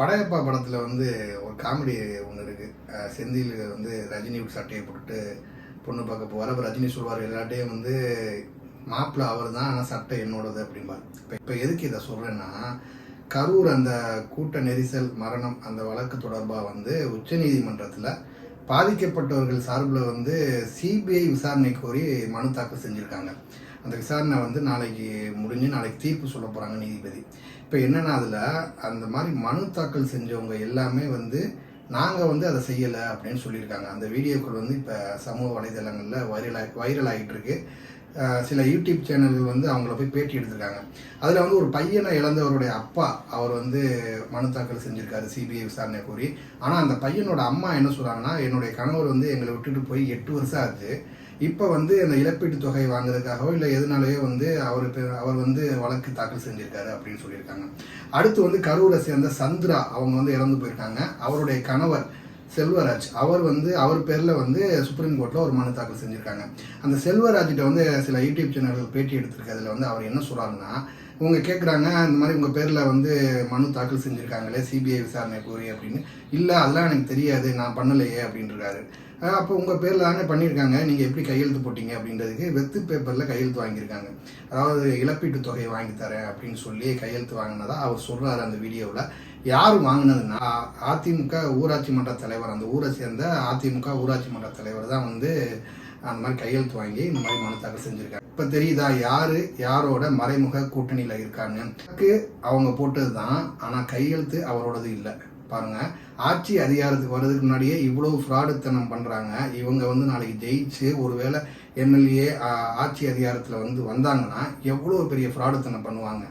படையப்பா படத்தில் வந்து ஒரு காமெடி ஒன்று இருக்குது செந்தில் வந்து ரஜினி சட்டையை போட்டுட்டு பொண்ணு பார்க்க போவார். அப்போ ரஜினி சொல்வார் எல்லாட்டையும் வந்து மாப்பிள்ளை அவர் தான் ஆனால் சட்டை என்னோடது அப்படிம்பார். இப்போ இப்போ எதுக்கு இதை சொல்கிறேன்னா கரூர் அந்த கூட்ட நெரிசல் மரணம் அந்த வழக்கு தொடர்பாக வந்து உச்சநீதிமன்றத்தில் பாதிக்கப்பட்டவர்கள் சார்பில் வந்து சிபிஐ விசாரணை கோரி மனு தாக்கல் செஞ்சுருக்காங்க. அந்த விசாரணை வந்து நாளைக்கு முடிஞ்சு நாளைக்கு தீர்ப்பு சொல்ல போகிறாங்க நீதிபதி. இப்போ என்னென்னா அதில் அந்த மாதிரி மனு தாக்கல் செஞ்சவங்க எல்லாமே வந்து நாங்கள் வந்து அதை செய்யலை அப்படின்னு சொல்லியிருக்காங்க. அந்த வீடியோக்கள் வந்து இப்போ சமூக வலைதளங்களில் வைரலாக வைரல் ஆகிட்டு இருக்கு. சில யூடியூப் சேனல்கள் வந்து அவங்கள போய் பேட்டி எடுத்திருக்காங்க. அதில் வந்து ஒரு பையனை இழந்தவருடைய அப்பா அவர் வந்து மனு தாக்கல் செஞ்சுருக்காரு சிபிஐ விசாரணை கோரி. ஆனால் அந்த பையனோட அம்மா என்ன சொல்கிறாங்கன்னா என்னுடைய கணவர் வந்து எங்களை விட்டுட்டு போய் எட்டு வருஷம் ஆச்சு. இப்போ வந்து அந்த இழப்பீட்டு தொகை வாங்குறதுக்காகவோ இல்லை எதனாலேயோ வந்து அவர் அவர் வந்து வழக்கு தாக்கல் செஞ்சுருக்காரு அப்படின்னு சொல்லியிருக்காங்க. அடுத்து வந்து கரூரை சேர்ந்த சந்திரா அவங்க வந்து இறந்து போயிருக்காங்க. அவருடைய கணவர் செல்வராஜ் அவர் வந்து அவர் பேரில் வந்து சுப்ரீம் கோர்ட்டில் ஒரு மனு தாக்கல் செஞ்சுருக்காங்க. அந்த செல்வராஜ்கிட்ட வந்து சில யூடியூப் சேனல்கள் பேட்டி எடுத்திருக்கு. அதில் வந்து அவர் என்ன சொல்கிறாருன்னா இவங்க கேட்குறாங்க இந்த மாதிரி உங்கள் பேரில் வந்து மனு தாக்கல் செஞ்சுருக்காங்களே சிபிஐ விசாரணை கோரி அப்படின்னு. இல்லை அதெல்லாம் எனக்கு தெரியாது நான் பண்ணலையே அப்படின்றாரு. அப்போ உங்கள் பேரில் தானே பண்ணியிருக்காங்க. நீங்கள் எப்படி கையெழுத்து போட்டீங்க அப்படின்றதுக்கு வெத்து பேப்பரில் கையெழுத்து வாங்கியிருக்காங்க. அதாவது இழப்பீட்டு தொகையை வாங்கி தரேன் அப்படின்னு சொல்லி கையெழுத்து வாங்கினதா அவர் சொல்கிறாரு அந்த வீடியோவில். யார் வாங்கினதுன்னா அதிமுக ஊராட்சி மன்ற தலைவர் அந்த ஊரை சேர்ந்த அதிமுக ஊராட்சி மன்ற தலைவர் தான் வந்து அந்த மாதிரி கையெழுத்து வாங்கி இந்த மாதிரி மனு தாக்கல் செஞ்சுருக்காங்க இப்போ தெரியுதா யார் யாரோட மறைமுக கூட்டணியில் இருக்காங்க அவங்க போட்டது தான் ஆனால் கையெழுத்து அவரோடது இல்லை. பாருங்க ஆட்சி அதிகாரத்துக்கு வர்றதுக்கு முன்னாடியே இவ்வளவு ஃப்ராடுத்தனம் பண்ணுறாங்க இவங்க வந்து நாளைக்கு ஜெயிச்சு ஒருவேளை எம்எல்ஏ ஆட்சி அதிகாரத்தில் வந்து வந்தாங்கன்னா எவ்வளோ பெரிய ஃப்ராடுத்தனம் பண்ணுவாங்க?